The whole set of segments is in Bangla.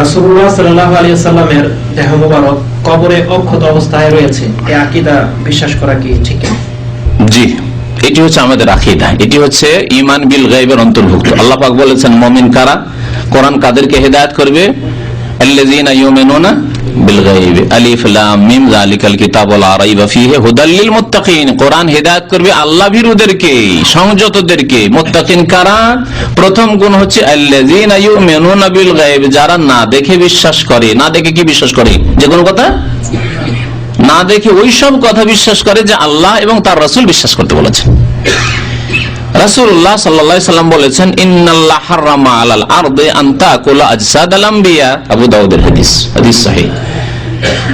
রাসূলুল্লাহ সাল্লাল্লাহু আলাইহি সাল্লামের দেহ মোবারক কবরে অক্ষত অবস্থায় রয়েছে। এই আকীদা বিশ্বাস করা কি ঠিক জি, এটি হচ্ছে আমাদের আকিদা। এটি হচ্ছে ইমান বিল গাইবের অন্তর্ভুক্ত। আল্লাহ পাক বলেছেন, মমিন কারা? কোরআন কাদেরকে হেদায়েত করবে? আল্লাযীনা ইউমিনুনা বিল গায়ব। আলিফ, লাম, মিম, যালিকাল কিতাবুল লা রাইবা ফীহি। হুদাল লিল মুত্তাকিন। কোরআন হেদায়েত করবে আল্লাহ ভীরুদেরকে সংযতদেরকে। মুত্তাকিন কারা? প্রথম গুণ হচ্ছে যারা না দেখে বিশ্বাস করে, না দেখে কি বিশ্বাস করে? যে কোনো কথা? না দেখে ওই সব কথা বিশ্বাস করে যে আল্লাহ এবং তার রাসূল বিশ্বাস করতে বলেছেন। রাসূলুল্লাহ সাল্লাল্লাহু আলাইহি বলেছেন, ইন্নাল্লাহ হারামা আলাল আন তাকুলা আজসাদাল আম্বিয়া। আবু দাউদের হাদিস হাদিস সহিহ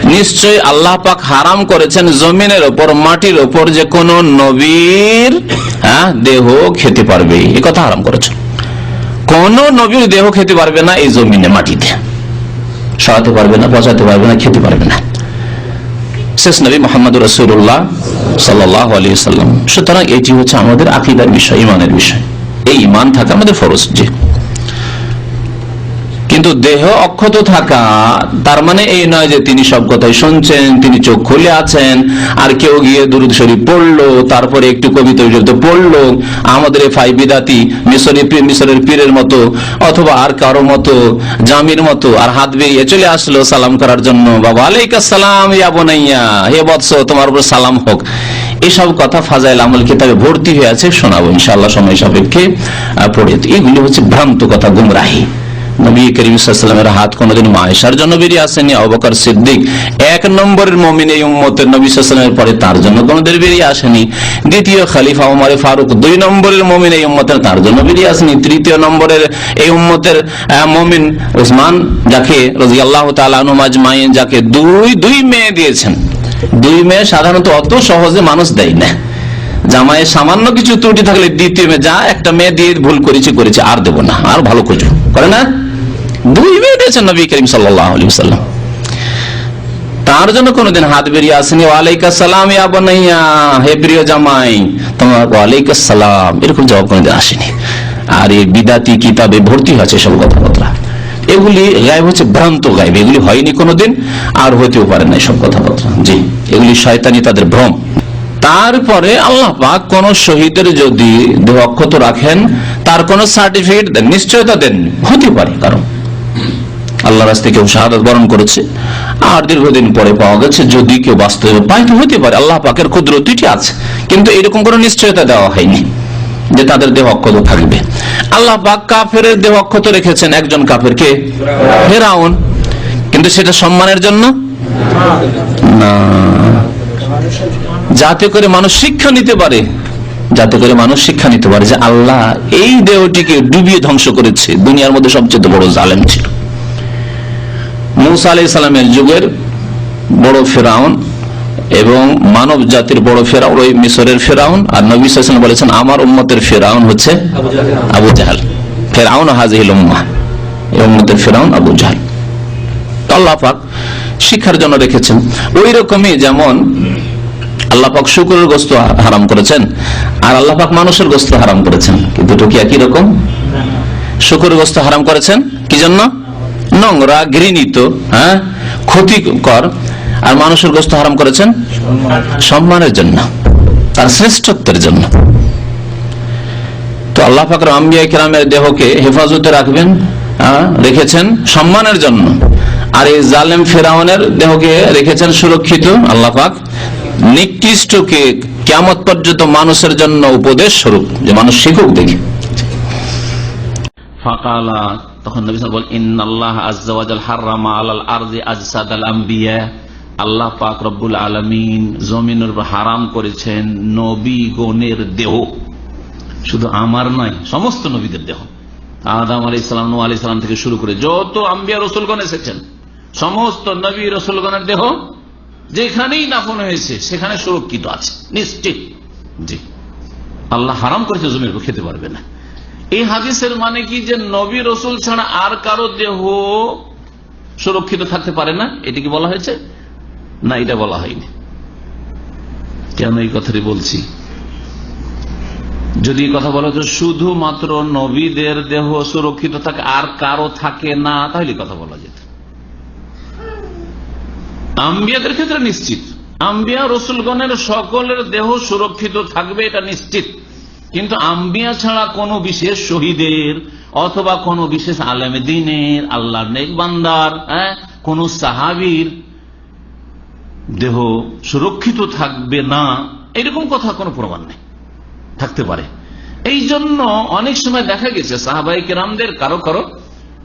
নিশ্চয় আল্লাহ পাক হারাম করেছেন জমিনের ওপর, মাটির ওপর যে কোন নবীর হ্যাঁ দেহ খেতে পারবে। এই কথা হারাম করেছেন। কোন নবীর দেহ খেতে পারবে না এই জমিনে, মাটিতে। সরাতে পারবে না, পচাতে পারবে না, খেতে পারবে না। শেষ নবী মোহাম্মদ রসুল্লাহ সাল্লাহ সাল্লাম সুতরাং এটি হচ্ছে আমাদের আকিদার বিষয় ইমানের বিষয়। এই ইমান থাকা আমাদের ফরজ যে কিন্তু দেহ অক্ষত থাকা, তার মানে এই নয় যে তিনি সব কথাই শুনছেন, তিনি চোখ খুলে আছেন, আর কেউ গিয়ে দুরুদ শরীফ পড়ল, তারপরে একটু কবিতা উজরত পড়ল, আমাদের ফাই বিদাতি মিশরের মিশরের পীরের মতো, অথবা আর কারও মতো, জামির মতো, আর হাত বেরিয়ে চলে আসলো সালাম করার জন্য। বাবা, আলাইকা সালাম, ইয়া বোনাইয়া, হে বৎস, তোমার উপর সালাম হোক। এসব কথা ফাজাইল আমল কিতাবে ভর্তি হয়ে আছে, শোনাবো, ইনশাআল্লাহ সময় সাপেক্ষে পড়ে। এগুলি হচ্ছে ভ্রান্ত কথা, গুমরাহি। নবী করিম হাত কোনোদিন মায়েশার জন্য বেরিয়ে আসেনি অবকার সিদ্দিক এক নম্বরের মমিন এই উম্মতের নবী সাল্লামের পরে তার জন্য বেরিয়ে আসেনি। দ্বিতীয় খালিফা ওমরে ফারুক দুই নম্বরের মমিন এই উম্মতের তার জন্য বেরিয়ে আসেনি। তৃতীয় নম্বরের এই উম্মতের মমিন যাকে রাজি আল্লাহ যাকে দুই দুই মেয়ে দিয়েছেন। দুই মেয়ে সাধারণত অত সহজে মানুষ দেয় না। জামাইয়ের সামান্য কিছু ত্রুটি থাকলে দ্বিতীয় মেয়ে, যা একটা মেয়ে দিয়ে ভুল করেছি করেছি, আর দেবো না, আর ভালো খুঁজো। করে না? দুই মেয়ে দিয়েছেন নবী করিম সাল্লাম তার জন্য কোনোদিন হাত বেরিয়ে আসেনি ওয়ালাইকা সালাম হে প্রিয় জামাই, তোমার ওয়ালাইকা সালাম এরকম জবাব কোনোদিন আসেনি। আর এই বিদাতি কিতাবে ভর্তি আছে সব কথাবার্তা। এগুলি গায়েব হচ্ছে, ভ্রান্ত গায়েব, এগুলি হয়নি কোনোদিন, আর হইতেও পারে না সব কথাবার্তা। জি, এগুলি শয়তানি তাদের ভ্রম। তারপরে আল্লাহ পাক কোন শহীদের যদি অক্ষত রাখেন, তার কোন সার্টিফিকেট দেন, নিশ্চয়তা দেন, হতে পারে কারণ আল্লাহ রাস্তে কেউ শাহাদত বরণ করেছে, আর দীর্ঘদিন পরে পাওয়া গেছে, যদি কেউ বাস্তবে পায়, তো হতে পারে, আল্লাহ পাকের ক্ষুদ্র দুটি আছে, কিন্তু এরকম কোনো নিশ্চয়তা দেওয়া হয়নি যে তাদের দেহ অক্ষত থাকবে। আল্লাহ পাক কাফের দেহ অক্ষত রেখেছেন একজন কাফেরকে, ফেরাউন। কিন্তু সেটা সম্মানের জন্য? না। যাতে করে মানুষ শিক্ষা নিতে পারে, যাতে করে মানুষ শিক্ষা নিতে পারে যে আল্লাহ এই দেহটিকে ডুবিয়ে ধ্বংস করেছে, দুনিয়ার মধ্যে সবচেয়ে বড় জালেম ছিল। মুসা আলাই সালামের যুগের বড় ফেরাউন এবং মানব জাতির বড় ফেরাউন ওই মিশরের ফেরাউন আর নবী সাল্লাম বলেছেন আমার উম্মতের ফেরাউন হচ্ছে আবু জাহাল। ফেরাউন হাজিল উম্মা এই উম্মতের ফেরাউন আবু জাহাল। আল্লাহ পাক শিক্ষার জন্য রেখেছেন। ওই রকমই যেমন আল্লাহ পাক শুকুরের গোস্ত হারাম করেছেন আর আল্লাহ পাক মানুষের গোস্ত হারাম করেছেন। কিন্তু দুটো কি একই রকম? শুকুরের গোস্ত হারাম করেছেন? কি জন্য? নোংরা ঘৃণিত হ্যাঁ? ক্ষতিকর। আর মানুষের গোস্ত হারাম করেছেন? সম্মানের জন্য। তার শ্রেষ্ঠত্বের জন্য। তো আল্লাহ পাকর আম্বিয়া কিরামের দেহকে হেফাজতে রাখবেন হ্যাঁ, রেখেছেন সম্মানের জন্য। আর এই জালেম ফেরাউনের দেহকে রেখেছেন সুরক্ষিত আল্লাহ পাক। নিকৃষ্টকে কেমত পর্যন্ত মানুষের জন্য উপদেশ স্বরূপ যে মানুষ শিখুক দেখে। ফাকালা তখন আল্লাহ পাক রব্বুল আলামিন জমিনের হারাম করেছেন নবী গণের দেহ। শুধু আমার নয়, সমস্ত নবীদের দেহ। আদাম আলী ইসলাম নু আলী ইসলাম থেকে শুরু করে যত আম্বিয়া রসুলগণ এসেছেন, সমস্ত নবী রসুলগণের দেহ যেখানেই দাফন হয়েছে, সেখানে সুরক্ষিত আছে, নিশ্চিত। জি। আল্লাহ হারাম করেছে, জমির খেতে পারবে না। এই হাদিসের মানে কি যে নবী রসুল ছাড়া আর কারও দেহ সুরক্ষিত থাকতে পারে না? এটি কি বলা হয়েছে? না, এটা বলা হয়নি। কেন এই কথাটি বলছি? যদি কথা বলো যে শুধুমাত্র নবীদের দেহ সুরক্ষিত থাকে, আর কারও থাকে না, তাহলে কথা বলা যেত। আম্বিয়াদের ক্ষেত্রে নিশ্চিত। আম্বিয়া রসুলগণের সকলের দেহ সুরক্ষিত থাকবে, এটা নিশ্চিত। কিন্তু আম্বিয়া ছাড়া কোনো বিশেষ শহীদের অথবা কোনো বিশেষ আলেমে দিনের আল্লাহ নেক বান্দার হ্যাঁ, কোন সাহাবির দেহ সুরক্ষিত থাকবে না এরকম কথা কোনো প্রমাণ নেই। থাকতে পারে। এই জন্য অনেক সময় দেখা গেছে সাহাবাই কেরামদের কারও কারও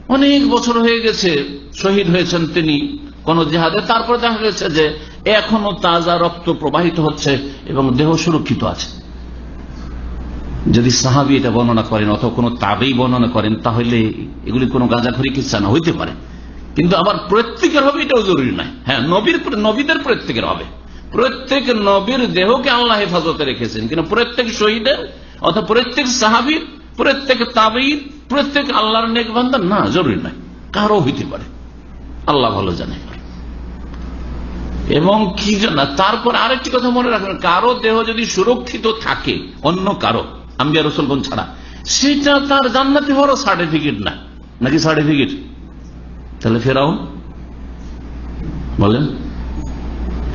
অনেক বছর হয়ে গেছে শহীদ হয়েছেন তিনি কোন জেহাদে তারপরে দেখা গেছে যে এখনও তাজা রক্ত প্রবাহিত হচ্ছে এবং দেহ সুরক্ষিত আছে। যদি সাহাবি এটা বর্ণনা করেন অথবা কোনো তাবেই বর্ণনা করেন, তাহলে এগুলি কোনো গাঁজাখড়ি কিচ্ছা না, হইতে পারে। কিন্তু আবার প্রত্যেকের হবে এটাও জরুরি নয়। হ্যাঁ নবীর নবীদের প্রত্যেকের হবে। প্রত্যেক নবীর দেহকে আল্লাহ হেফাজতে রেখেছেন। কিন্তু প্রত্যেক শহীদের অথবা প্রত্যেক সাহাবির, প্রত্যেক তাবির প্রত্যেক আল্লাহর নেক বান্দার না, জরুরি নয়। কারও হইতে পারে। আল্লাহ ভালো জানে। এবং কি জানা, তারপর আরেকটি কথা মনে রাখবেন, কারও দেহ যদি সুরক্ষিত থাকে, অন্য কারও ছাড়া। সেটা তার জান্নাতি হওয়ার সার্টিফিকেট না। নাকি সার্টিফিকেট তাহলে বলেন।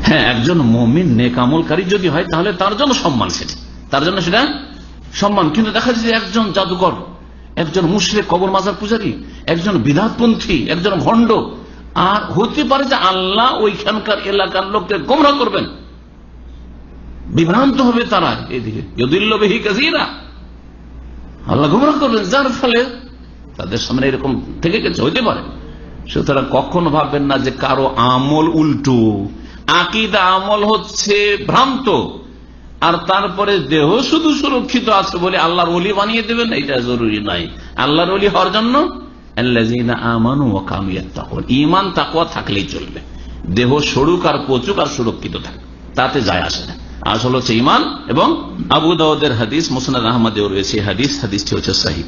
হ্যাঁ একজন মমিন নেক আমলকারী যদি হয়, তাহলে তার জন্য সম্মান সেটা। তার জন্য সেটা সম্মান। কিন্তু দেখা যাচ্ছে একজন জাদুকর, একজন মুশরে কবর মাজার পূজারি, একজন বিধাতপন্থী একজন ভণ্ড, আর হতে পারে যে আল্লাহ ওইখানকার এলাকার লোককে গোমরা করবেন। বিভ্রান্ত হবে তারা এদিকে। যদিল্লবিহি কাজিরা আল্লাহ গোমরা করবেন যার ফলে তাদের সামনে এরকম থেকে গেছে, হইতে পারে। সুতরাং কখনো ভাববেন না যে কারও আমল উল্টো। আকিদা আমল হচ্ছে ভ্রান্ত। আর তারপরে দেহ শুধু সুরক্ষিত আছে বলে আল্লাহর অলি বানিয়ে দেবেন, এটা জরুরি নাই। আল্লাহর অলি হওয়ার জন্য ইমান তাকুয়া থাকলেই চলবে। দেহ সরুক আর পচুক আর সুরক্ষিত থাকে, তাতে যায় আসে না। আসল হচ্ছে ইমান এবং আবু দাউদের হাদিস মুসনাদ আহমদেও রয়েছে হাদিস। হাদিসটি হচ্ছে সাহিব